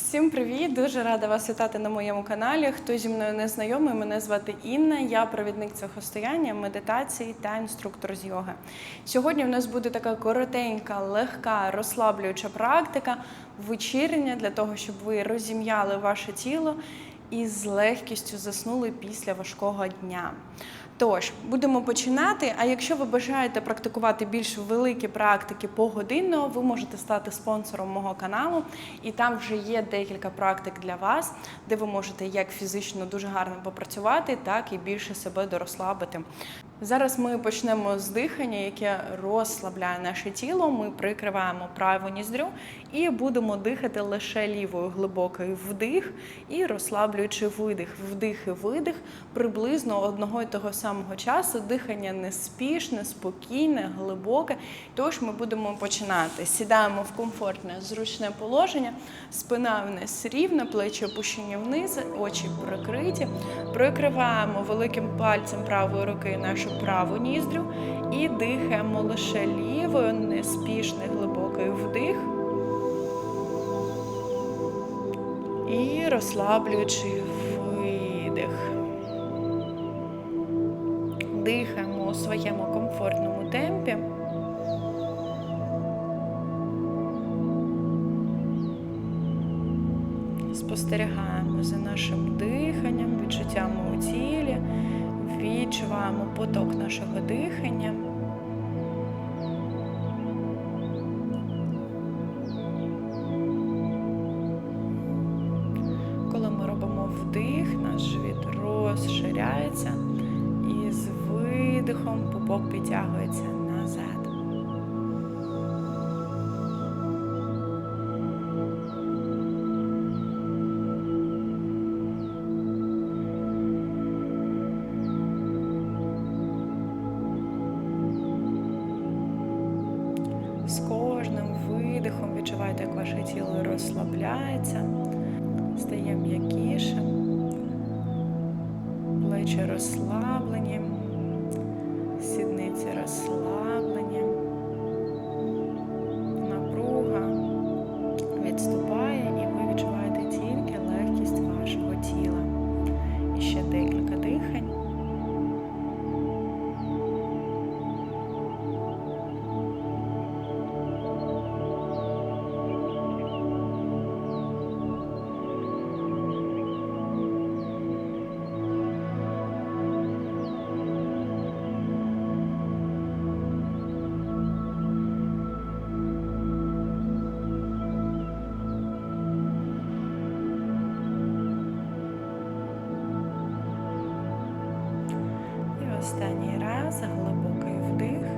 Всім привіт! Дуже рада вас вітати на моєму каналі. Хто зі мною не знайомий, мене звати Інна. Я провідник цього стояння, медитації та інструктор з йоги. Сьогодні у нас буде така коротенька, легка, розслаблююча практика вечірня для того, щоб ви розім'яли ваше тіло і з легкістю заснули після важкого дня. Тож, будемо починати. А якщо ви бажаєте практикувати більш великі практики погодинно, ви можете стати спонсором мого каналу, і там вже є декілька практик для вас, де ви можете як фізично дуже гарно попрацювати, так і більше себе дорослабити. Зараз ми почнемо з дихання, яке розслабляє наше тіло. Ми прикриваємо праву ніздрю і будемо дихати лише лівою глибокий вдих і розслаблюючи видих. Вдих і видих приблизно одного і того самого часу. Дихання неспішне, спокійне, глибоке. Тож ми будемо починати. Сідаємо в комфортне, зручне положення, спина вниз рівна, плечі опущені вниз, очі прикриті. Прикриваємо великим пальцем правої руки нашу праву ніздрю і дихаємо лише лівою, неспішний глибокий вдих. І розслаблюючи видих. Дихаємо у своєму комфортному темпі. Спостерігаємо за нашим диханням, відчуваємо поток нашого дихання. Коли ми робимо вдих, наш живіт розширяється і з видихом пупок підтягується назад. Видихом відчуваєте, як ваше тіло розслабляється, стає м'якішим, плечі розслаблені, сідниці розслаблені, останній раз глибокий вдих,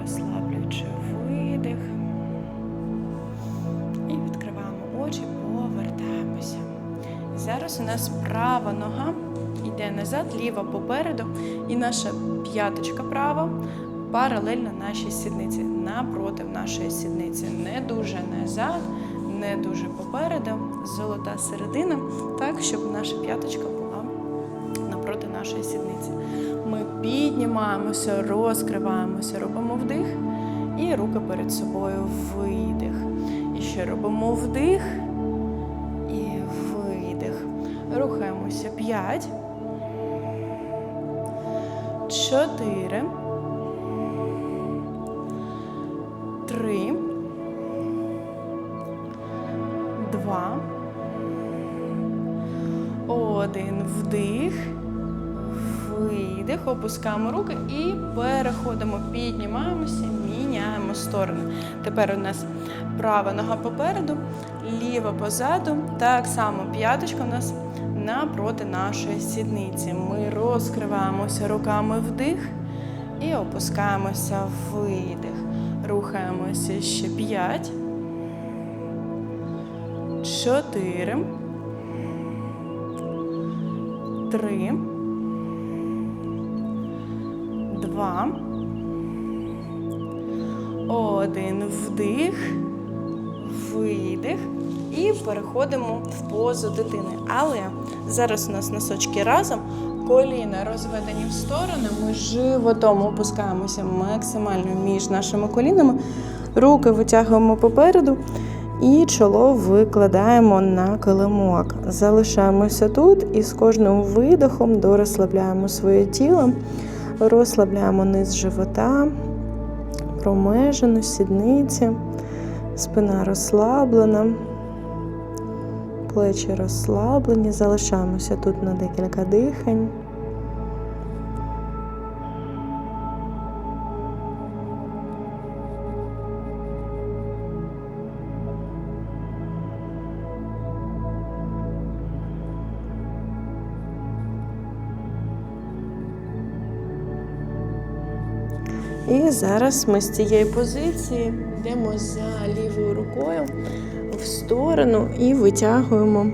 розслаблюючи видих. І відкриваємо очі, повертаємося. Зараз у нас права нога йде назад, ліва попереду, і наша п'яточка права паралельно нашій сідниці, напроти нашої сідниці. Не дуже назад, не дуже попереду, золота середина, так, щоб наша п'яточка нашої сідниці. Ми піднімаємося, розкриваємося, робимо вдих і руки перед собою видих. І ще робимо вдих і видих. Рухаємося 5, 4, видих, опускаємо руки і переходимо, піднімаємося, міняємо сторони. Тепер у нас права нога попереду, ліва позаду. Так само п'яточка у нас напроти нашої сідниці. Ми розкриваємося руками вдих і опускаємося видих. Рухаємося ще 5, 4, три, два, один вдих, видих. І переходимо в позу дитини. Але зараз у нас носочки разом, коліна розведені в сторони. Ми животом опускаємося максимально між нашими колінами. Руки витягуємо попереду І чоло викладаємо на килимок. Залишаємося тут і з кожним видохом дорозслабляємо своє тіло, розслабляємо низ живота, промежину, сідниці, спина розслаблена, плечі розслаблені. Залишаємося тут на декілька дихань. І зараз ми з цієї позиції йдемо за лівою рукою в сторону і витягуємо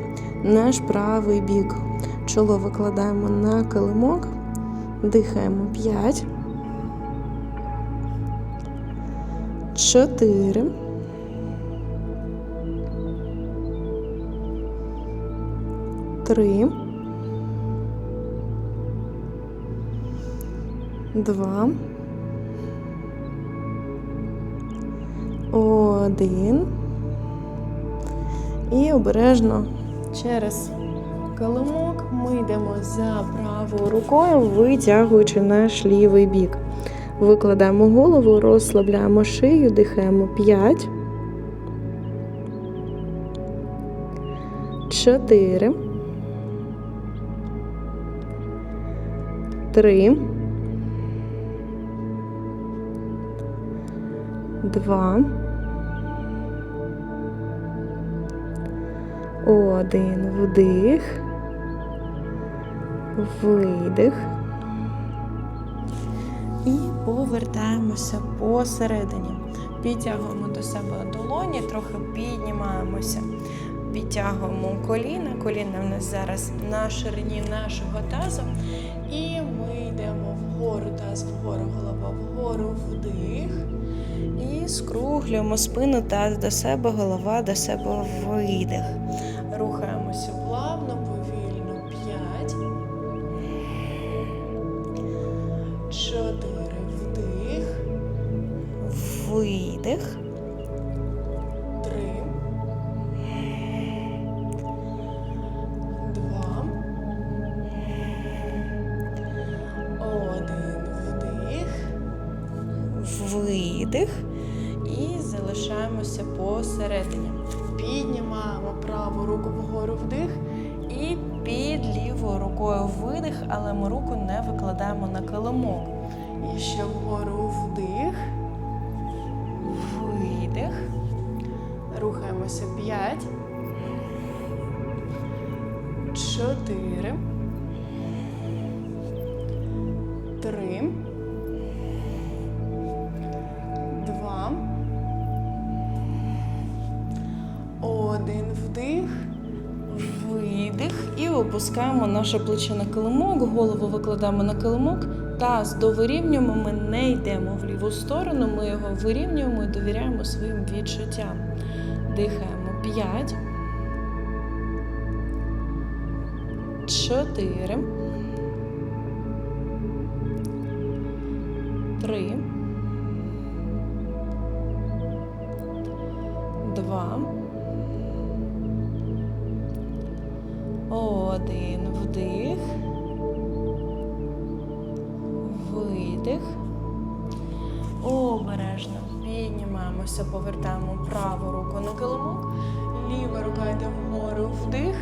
наш правий бік. Чоло викладаємо на килимок, дихаємо 5, 4, Три, два. Один. І обережно через килимок ми йдемо за правою рукою, витягуючи наш лівий бік. Викладаємо голову, розслабляємо шию, дихаємо 5. 4. 3. Два. Один вдих, видих. І повертаємося посередині. Підтягуємо до себе долоні, трохи піднімаємося. Підтягуємо коліна. Коліна в нас зараз на ширині нашого тазу. І ми йдемо вгору, таз вгору, голова вгору, вдих. І скруглюємо спину таз до себе, голова до себе видих. Рухаємося плавно, повільно. П'ять. Чотири. Вдих. Видих. Залишаємося посередині. Піднімаємо праву руку вгору вдих. І під лівою рукою видих, але ми руку не викладаємо на килимок. І ще вгору вдих. Видих. Рухаємося 5. 4. 3. Вдих. Видих. І опускаємо наше плече на килимок, голову викладаємо на килимок. Таз довирівнюємо, ми не йдемо в ліву сторону, ми його вирівнюємо і довіряємо своїм відчуттям. Дихаємо 5. 4. 3. Один вдих. Видих. Обережно піднімаємося, повертаємо праву руку на килимок. Ліва рука йде вгору вдих.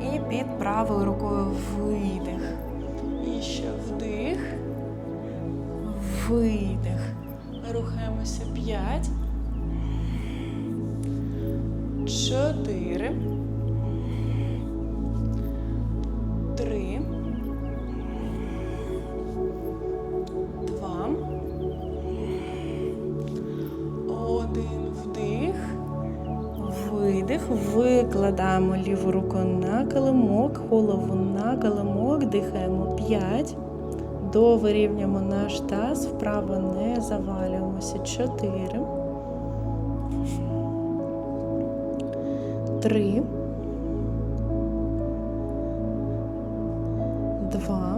І під правою рукою видих. І ще вдих. Видих. Рухаємося 5. 4. Викладаємо ліву руку на килимок, голову на килимок, дихаємо 5. Довирівнюємо наш таз, вправо не завалюємося. 4. 3. 2.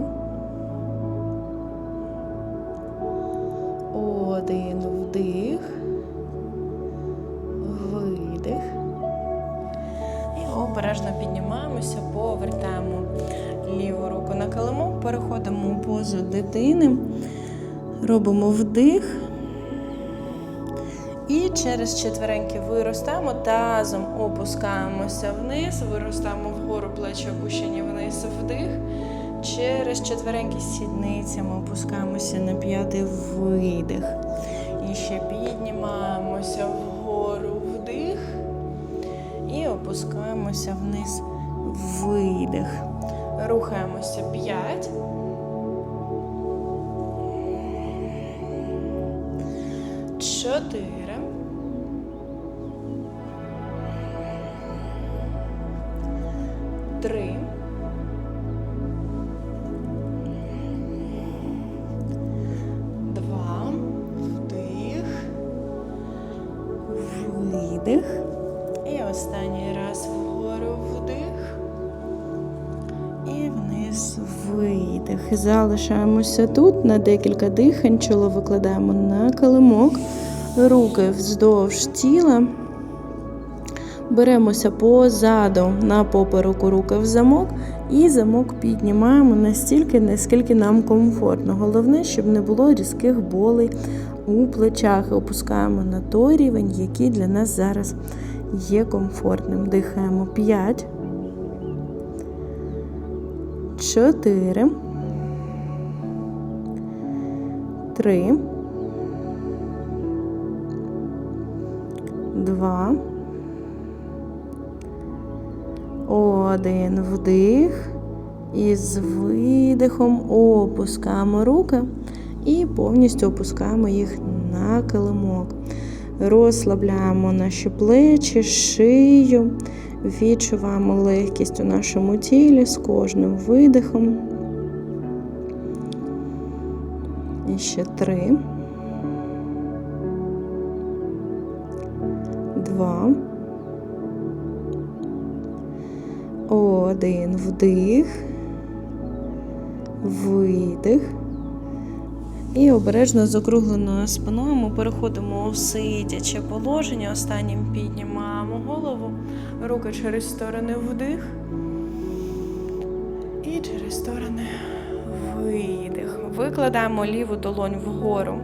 Один вдих. Обережно піднімаємося, повертаємо ліву руку на килимок, переходимо у позу дитини, робимо вдих. І через четвереньки виростаємо, тазом опускаємося вниз, виростаємо вгору плечі опущені вниз, вдих. Через четвереньки сідницями опускаємося на п'ятий видих. І ще піднімаємося вгору опускаємося вниз видих. Рухаємося 5. Чотири. Три. Залишаємося тут на декілька дихань. Чоло викладаємо на килимок. Руки вздовж тіла. Беремося позаду на попереку руки в замок і замок піднімаємо настільки, наскільки нам комфортно. Головне, щоб не було різких болей у плечах. І Опускаємо на той рівень, який для нас зараз є комфортним. Дихаємо 5, 4, 3, 2, один вдих. І з видихом опускаємо руки і повністю опускаємо їх на килимок. Розслабляємо наші плечі, шию, відчуваємо легкість у нашому тілі з кожним видихом. І ще три. Два. Один вдих, видих. І обережно з округленою спиною ми переходимо у сидяче положення. Останнім піднімаємо голову, руки через сторони вдих. І через сторони видих. Викладаємо ліву долонь вгору.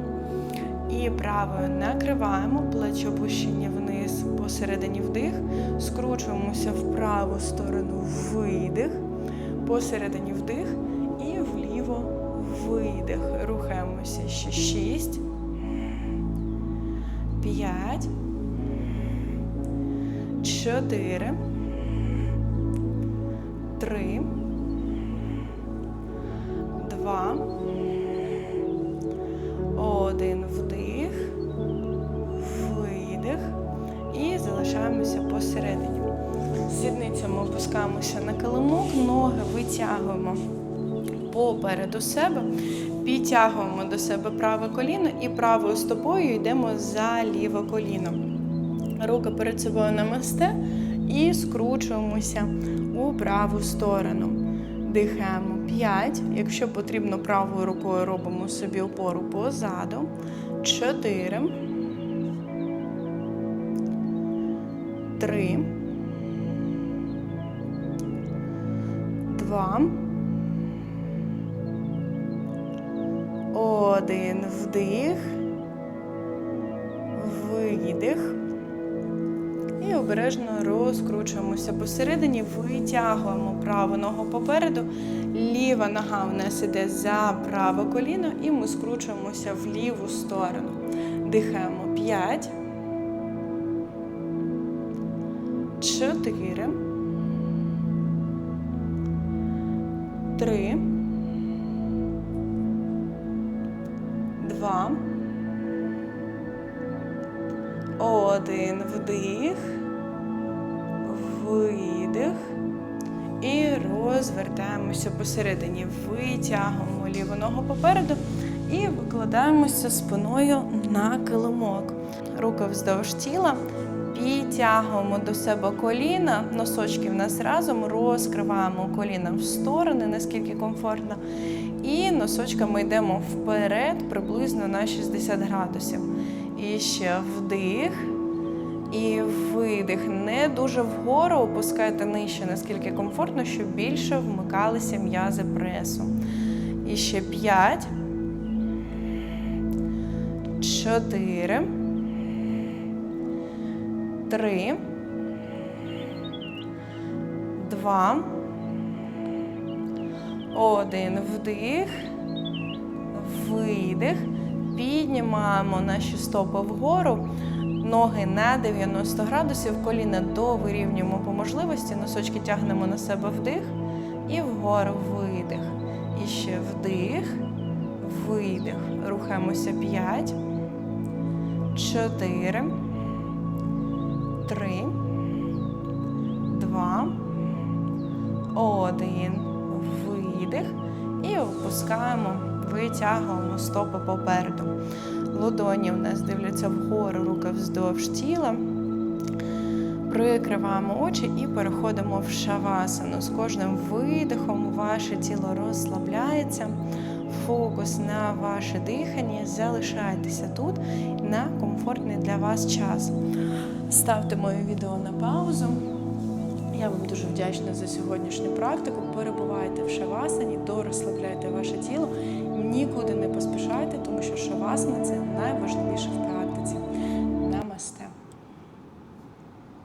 І правою накриваємо плечі опущені вниз посередині вдих, скручуємося в праву сторону видих, посередині вдих і вліво видих. Рухаємося ще 6, 5, 4, 3, 2, один вдих, видих і залишаємося посередині. Сідницями опускаємося на килимок, ноги витягуємо попереду себе, підтягуємо до себе праве коліно і правою стопою йдемо за ліве коліно. Руки перед собою намасте і скручуємося у праву сторону. Дихаємо 5. Якщо потрібно правою рукою робимо собі опору позаду. 4. 3. 2. Один вдих. Видих. Обережно розкручуємося. Посередині, витягуємо праву ногу попереду, ліва нога в нас іде за праве коліно, і ми скручуємося в ліву сторону. Дихаємо 5, 4, 3, 2, один. Вдих, видих. І розвертаємося посередині. Витягуємо ліву ногу попереду і викладаємося спиною на килимок. Руки вздовж тіла. Підтягуємо до себе коліна, носочки в нас разом, розкриваємо коліна в сторони, наскільки комфортно. І носочками йдемо вперед приблизно на 60 градусів. І ще вдих. І видих. Не дуже вгору опускайте нижче, наскільки комфортно, щоб більше вмикалися м'язи пресу. І ще п'ять. Чотири. Три. Два. Один. Вдих. Видих. Піднімаємо наші стопи вгору. Ноги на 90 градусів, коліна довирівнюємо по можливості, носочки тягнемо на себе вдих і вгору видих. І ще вдих, видих. Рухаємося 5, 4, 3, 2, 1. Видих. І опускаємо, витягуємо стопи попереду. Лодоні у нас дивляться вгору, руки вздовж тіла. Прикриваємо очі і переходимо в шавасану. З кожним видихом ваше тіло розслабляється. Фокус на ваше дихання. Залишайтеся тут на комфортний для вас час. Ставте моє відео на паузу. Я вам дуже вдячна за сьогоднішню практику. Перебувайте в шавасані, дорозслабляйте ваше тіло, нікуди не поспішайте, тому що шавасана це найважливіше в практиці. Намасте.